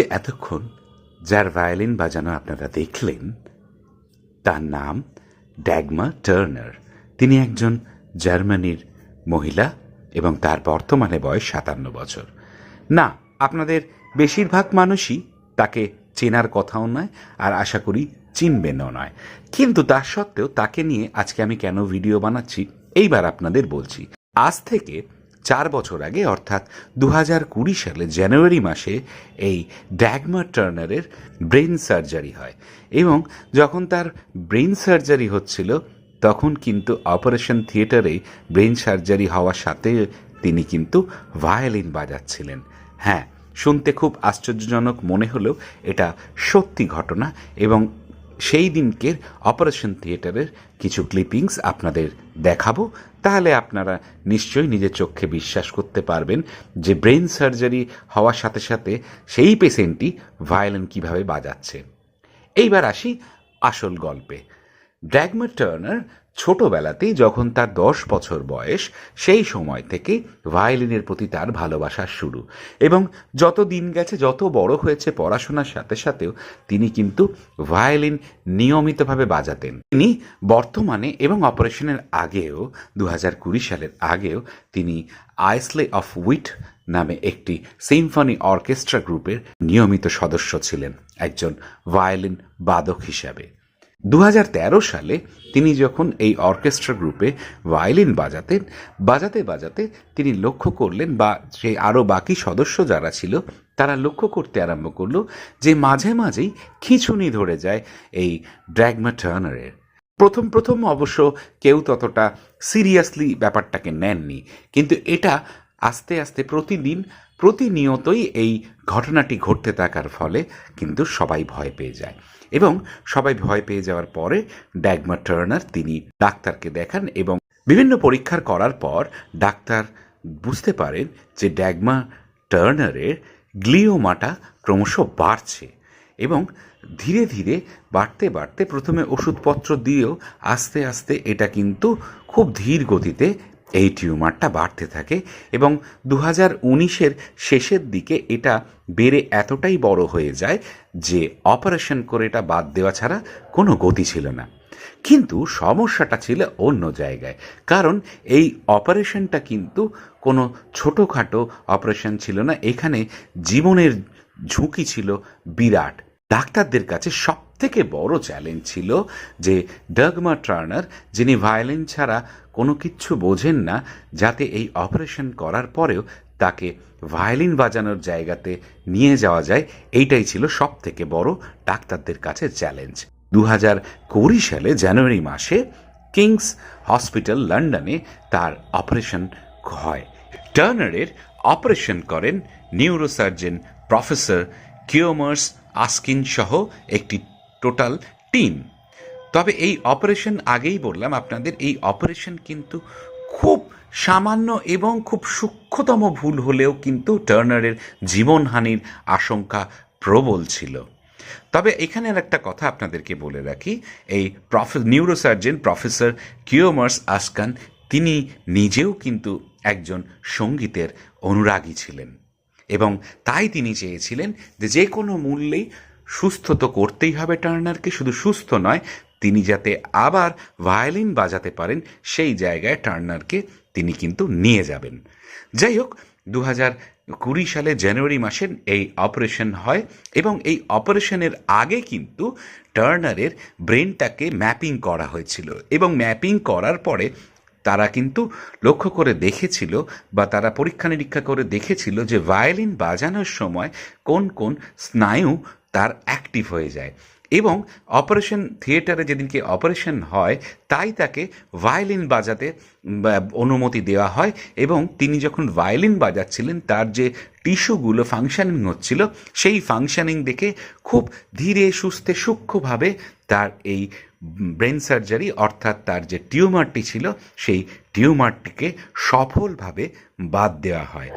যে এতক্ষণ যার ভায়োলিন বাজানো আপনারা দেখলেন, তার নাম ড্যাগমা টার্নার। তিনি একজন জার্মানির মহিলা এবং তার বর্তমানে বয়স সাতান্ন বছর। না, আপনাদের বেশিরভাগ মানুষই তাকে চেনার কথাও নয় আর আশা করি চিনবেনও নয়। কিন্তু তার সত্ত্বেও তাকে নিয়ে আজকে আমি কেন ভিডিও বানাচ্ছি, এইবার আপনাদের বলছি। আজ থেকে চার বছর আগে, অর্থাৎ দু কুড়ি সালে জানুয়ারি মাসে এই ড্যাগমা টার্নারের ব্রেন সার্জারি হয় এবং যখন তার ব্রেন সার্জারি হচ্ছিল, তখন কিন্তু অপারেশন থিয়েটারে ব্রেন সার্জারি হওয়ার সাথে তিনি কিন্তু ভায়োলিন বাজাচ্ছিলেন। হ্যাঁ শুনতে খুব আশ্চর্যজনক মনে হলেও এটা সত্যি ঘটনা এবং সেই দিনকের অপারেশন থিয়েটারের কিছু ক্লিপিংস আপনাদের দেখাবো। তাহলে আপনারা নিশ্চয়ই নিজের চোখে বিশ্বাস করতে পারবেন যে ব্রেন সার্জারি হওয়ার সাথে সাথে সেই পেশেন্টটি ভায়োলিন কীভাবে বাজাচ্ছে। এইবার আসি আসল গল্পে। ড্যাগমা টার্নার ছোটবেলাতেই যখন তার দশ বছর বয়স, সেই সময় থেকে ভায়োলিনের প্রতি তার ভালোবাসা শুরু। এবং যত দিন গেছে, যত বড় হয়েছে পড়াশোনার সাথে সাথেও তিনি কিন্তু ভায়োলিন নিয়মিতভাবে বাজাতেন। তিনি বর্তমানে এবং অপারেশনের আগেও দু সালের আগেও তিনি আইসলে অফ উইট নামে একটি সিম্ফনি অর্কেস্ট্রা গ্রুপের নিয়মিত সদস্য ছিলেন, একজন ভায়োলিন বাদক হিসাবে। দু হাজার তেরো সালে তিনি যখন এই অর্কেস্ট্রা গ্রুপে ভায়োলিন বাজাতেন বাজাতে বাজাতে তিনি লক্ষ্য করলেন বা সেই আরও বাকি সদস্য যারা ছিল, তারা লক্ষ্য করতে আরম্ভ করল যে মাঝে মাঝেই খিঁচুনি ধরে যায় এই ড্র্যাগমা টার্নারের। প্রথম প্রথম অবশ্য কেউ ততটা সিরিয়াসলি ব্যাপারটাকে নেননি, কিন্তু এটা আস্তে আস্তে প্রতিদিন, প্রতিনিয়তই এই ঘটনাটি ঘটতে থাকার ফলে কিন্তু সবাই ভয় পেয়ে যায়। এবং সবাই ভয় পেয়ে যাওয়ার পরে ড্যাগমা টার্নার তিনি ডাক্তারকে দেখান এবং বিভিন্ন পরীক্ষার করার পর ডাক্তার বুঝতে পারেন যে ড্যাগমা টার্নারের গ্লিওমাটা ক্রমশ বাড়ছে এবং ধীরে ধীরে বাড়তে বাড়তে প্রথমে ওষুধপত্র দিয়েও আস্তে আস্তে এটা কিন্তু খুব ধীর গতিতে এই টিউমারটা বাড়তে থাকে এবং দু হাজার উনিশের শেষের দিকে এটা বেড়ে এতটাই বড় হয়ে যায় যে অপারেশন করে এটা বাদ দেওয়া ছাড়া কোনো গতি ছিল না। কিন্তু সমস্যাটা ছিল অন্য জায়গায়। কারণ এই অপারেশনটা কিন্তু কোনো ছোটোখাটো অপারেশন ছিল না। এখানে জীবনের ঝুঁকি ছিল বিরাট। ডাক্তারদের কাছে সব থেকে বড় চ্যালেঞ্জ ছিল যে ডাগমা টার্নার যিনি ভায়োলিন ছাড়া কোনো কিচ্ছু বোঝেন না, যাতে এই অপারেশন করার পরেও তাকে ভায়োলিন বাজানোর জায়গাতে নিয়ে যাওয়া যায়, এইটাই ছিল সব থেকে বড় ডাক্তারদের কাছে চ্যালেঞ্জ দু হাজার কুড়ি সালে জানুয়ারি মাসে কিংস হসপিটাল লন্ডনে তার অপারেশন হয়। টার্নারের অপারেশন করেন নিউরোসার্জন প্রফেসর কিওমার্স আস্কিন সহ একটি টোটাল টিম। তবে এই অপারেশন আগেই বললাম আপনাদের, এই অপারেশন কিন্তু খুব সামান্য এবং খুব সূক্ষ্মতম ভুল হলেও কিন্তু টার্নারের জীবনহানির আশঙ্কা প্রবল ছিল। তবে এখানে আর একটা কথা আপনাদেরকে বলে রাখি, এই নিউরোসার্জন প্রফেসর কিওমার্স আসকান, তিনি নিজেও কিন্তু একজন সঙ্গীতের অনুরাগী ছিলেন। এবং তাই তিনি চেয়েছিলেন যে যে কোনো মূল্যেই সুস্থ তো করতেই হবে টার্নারকে, শুধু সুস্থ নয়, তিনি যাতে আবার ভায়োলিন বাজাতে পারেন, সেই জায়গায় টার্নারকে তিনি কিন্তু নিয়ে যাবেন। যাই হোক দু হাজার কুড়ি সালে জানুয়ারি মাসে এই অপারেশন হয় এবং এই অপারেশনের আগে কিন্তু টার্নারের ব্রেনটাকে ম্যাপিং করা হয়েছিল এবং ম্যাপিং করার পরে তারা কিন্তু লক্ষ্য করে দেখেছিল বা তারা পরীক্ষা নিরীক্ষা করে দেখেছিল যে ভায়োলিন বাজানোর সময় কোন কোন স্নায়ু তার অ্যাক্টিভ হয়ে যায়। এবং অপারেশন থিয়েটারে যেদিনকে অপারেশন হয়, তাই তাকে ভায়োলিন বাজাতে অনুমতি দেওয়া হয় এবং তিনি যখন ভায়োলিন বাজাচ্ছিলেন, তার যে টিস্যুগুলো ফাংশনিং হচ্ছিল, সেই ফাংশনিং দেখে খুব ধীরে, সুস্থে, সূক্ষ্মভাবে তার এই ব্রেন সার্জারি অর্থাৎ তার যে টিউমারটি ছিল, সেই টিউমারটিকে সফলভাবে বাদ দেওয়া হয়।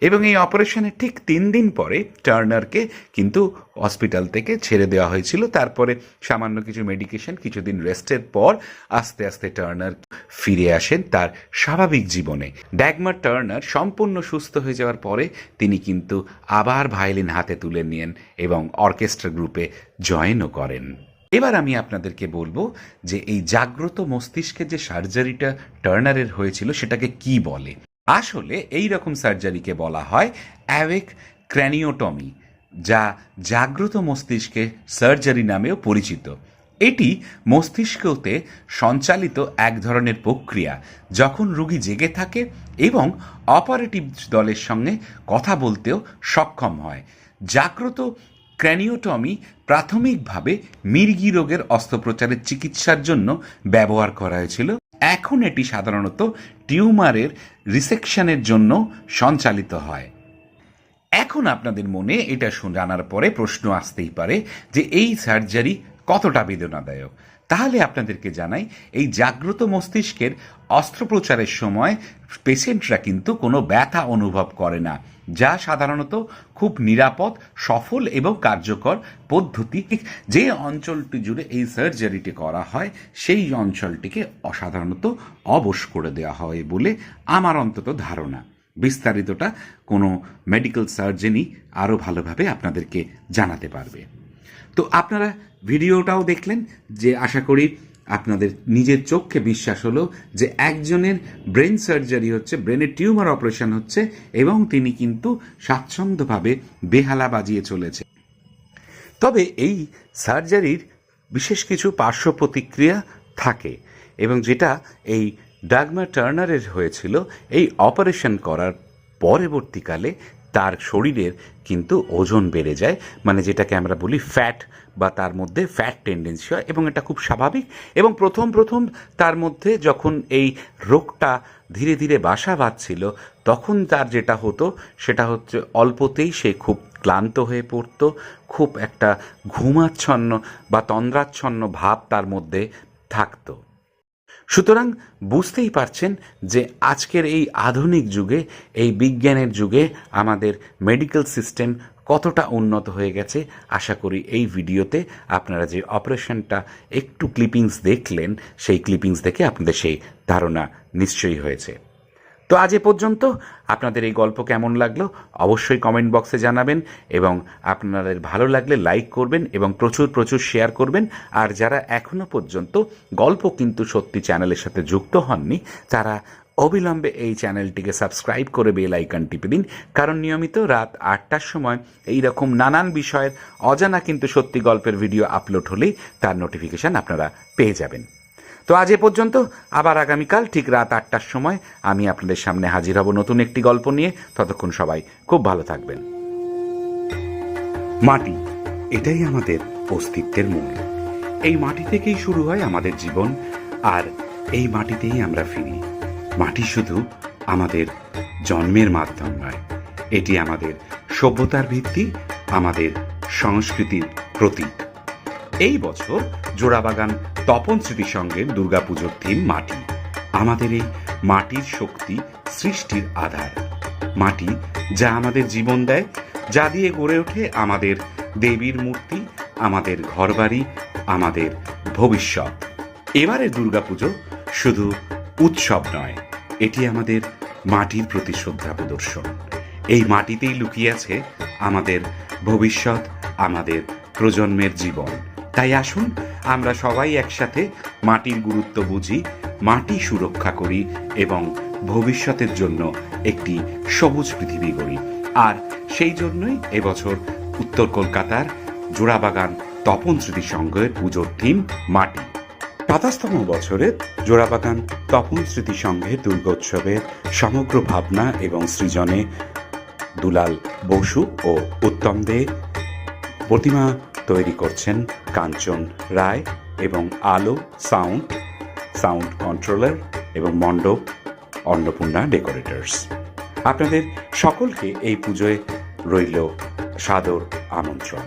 এবং এই অপারেশনের ঠিক তিন দিন পরে টার্নারকে কিন্তু হসপিটাল থেকে ছেড়ে দেওয়া হয়েছিল। তারপরে সামান্য কিছু মেডিকেশন, কিছুদিন রেস্টের পর আস্তে আস্তে টার্নার ফিরে আসেন তার স্বাভাবিক জীবনে। ড্যাগমার টার্নার সম্পূর্ণ সুস্থ হয়ে যাওয়ার পরে তিনি কিন্তু আবার ভায়োলিন হাতে তুলে নিয়েন এবং অর্কেস্ট্রা গ্রুপে জয়েনও করেন। এবার আমি আপনাদেরকে বলব যে এই জাগ্রত মস্তিষ্কের যে সার্জারিটা টার্নারের হয়েছিল সেটাকে কি বলে। আসলে এই রকম সার্জারিকে বলা হয় অ্যাওয়েক ক্র্যানিওটমি, যা জাগ্রত মস্তিষ্কে সার্জারি নামেও পরিচিত। এটি মস্তিষ্কতে সঞ্চালিত এক ধরনের প্রক্রিয়া, যখন রুগী জেগে থাকে এবং অপারেটিভ দলের সঙ্গে কথা বলতেও সক্ষম হয়। জাগ্রত ক্র্যানিওটমি প্রাথমিকভাবে মির্গি রোগের অস্ত্রোপচারের চিকিৎসার জন্য ব্যবহার করা হয়েছিল। এখন এটি সাধারণত টিউমারের রিসেকশনের জন্য সঞ্চালিত হয়। এখন আপনাদের মনে এটা জানার পরে প্রশ্ন আসতেই পারে যে এই সার্জারি কতটা বেদনাদায়ক? তাহলে আপনাদেরকে জানাই, এই জাগ্রত মস্তিষ্কের অস্ত্রোপচারের সময় পেশেন্টরা কিন্তু কোনো ব্যথা অনুভব করে না, যা সাধারণত খুব নিরাপদ, সফল এবং কার্যকর পদ্ধতি। যে অঞ্চলটি জুড়ে এই সার্জারিটি করা হয়, সেই অঞ্চলটিকে অসাধারণত অবশ করে দেওয়া হয় বলে আমার অন্তত ধারণা। বিস্তারিতটা কোনো মেডিকেল সার্জনই আরও ভালোভাবে আপনাদেরকে জানাতে পারবে। তো আপনারা ভিডিওটাও দেখলেন যে আশা করি আপনাদের নিজের চোখকে বিশ্বাস হলো যে একজনের ব্রেন সার্জারি হচ্ছে, ব্রেনের টিউমার অপারেশন হচ্ছে এবং তিনি কিন্তু স্বাচ্ছন্দ্যভাবে বেহালা বাজিয়ে চলেছে। তবে এই সার্জারির বিশেষ কিছু পার্শ্ব প্রতিক্রিয়া থাকে এবং যেটা এই ডাগমা টার্নারের হয়েছিল, এই অপারেশন করার পরবর্তীকালে তার শরীরের কিন্তু ওজন বেড়ে যায় মানে যেটাকে আমরা বলি ফ্যাট বা তার মধ্যে ফ্যাট টেন্ডেন্সি হয় এবং এটা খুব স্বাভাবিক। এবং প্রথম প্রথম তার মধ্যে যখন এই রোগটা ধীরে ধীরে বাসা বাঁধছিল, তখন তার যেটা হতো, সেটা হচ্ছে অল্পতেই সে খুব ক্লান্ত হয়ে পড়তো, খুব একটা ঘুমাচ্ছন্ন বা তন্দ্রাচ্ছন্ন ভাব তার মধ্যে থাকতো। সুতরাং বুঝতেই পারছেন যে আজকের এই আধুনিক যুগে, এই বিজ্ঞানের যুগে আমাদের মেডিকেল সিস্টেম কতটা উন্নত হয়ে গেছে। আশা করি এই ভিডিওতে আপনারা যে অপারেশনটা একটু ক্লিপিংস দেখলেন, সেই ক্লিপিংস দেখে আপনাদের সেই ধারণা নিশ্চয়ই হয়েছে। তো আজ এ পর্যন্ত। আপনাদের এই গল্প কেমন লাগল অবশ্যই কমেন্ট বক্সে জানাবেন এবং আপনাদের ভালো লাগলে লাইক করবেন এবং প্রচুর প্রচুর শেয়ার করবেন। আর যারা এখনও পর্যন্ত গল্প কিন্তু সত্যি চ্যানেলের সাথে যুক্ত হননি, তারা অবিলম্বে এই চ্যানেলটিকে সাবস্ক্রাইব করে বেল আইকন টিপে দিন। কারণ নিয়মিত রাত আটটার সময় এই রকম নানান বিষয়ের অজানা কিন্তু সত্যি গল্পের ভিডিও আপলোড হলেই তার নোটিফিকেশান আপনারা পেয়ে যাবেন। তো আজ এ পর্যন্ত। আবার আগামীকাল ঠিক রাত আটটার সময় আমি আপনাদের সামনে হাজির হব নতুন একটি গল্প নিয়ে। ততক্ষণ সবাই খুব ভালো থাকবেন। মাটি, এটাই আমাদের অস্তিত্বের মূল। এই মাটি থেকেই শুরু হয় আমাদের জীবন, আর এই মাটিতেই আমরা ফিরি। মাটি শুধু আমাদের জন্মের মাধ্যম নয়, এটি আমাদের সভ্যতার ভিত্তি, আমাদের সংস্কৃতির প্রতীক। এই বছর জোড়াবাগান তপন স্মৃতি সঙ্গে দুর্গাপুজোর থিম মাটি। আমাদের এই মাটির শক্তি সৃষ্টির আধার। মাটি যা আমাদের জীবন দেয়, যা দিয়ে গড়ে ওঠে আমাদের দেবীর মূর্তি, আমাদের ঘরবাড়ি, আমাদের ভবিষ্যৎ। এবারের দুর্গাপুজো শুধু উৎসব নয়, এটি আমাদের মাটির প্রতি শ্রদ্ধা প্রদর্শন। এই মাটিতেই লুকিয়ে আছে আমাদের ভবিষ্যৎ, আমাদের প্রজন্মের জীবন। তাই আসুন, আমরা সবাই একসাথে মাটির গুরুত্ব বুঝি, মাটি সুরক্ষা করি এবং ভবিষ্যতের জন্য একটি সবুজ পৃথিবী গড়ি। আর সেই জন্যই এবছর উত্তর কলকাতার জোড়াবাগান তপন স্মৃতি সংঘের পুজোর থিম মাটি। পাঁচাশতম বছরের জোড়াবাগান তপন স্মৃতি সংঘের দুর্গোৎসবের সমগ্র ভাবনা এবং সৃজনে দুলাল বসু ও উত্তম দে প্রতিমা তৈরি করছেন কাঞ্চন রায় এবং আলো সাউন্ড সাউন্ড কন্ট্রোলার এবং মণ্ডপ, অন্নপূর্ণা ডেকোরেটার্স। আপনাদের সকলকে এই পুজোয় রইল সাদর আমন্ত্রণ।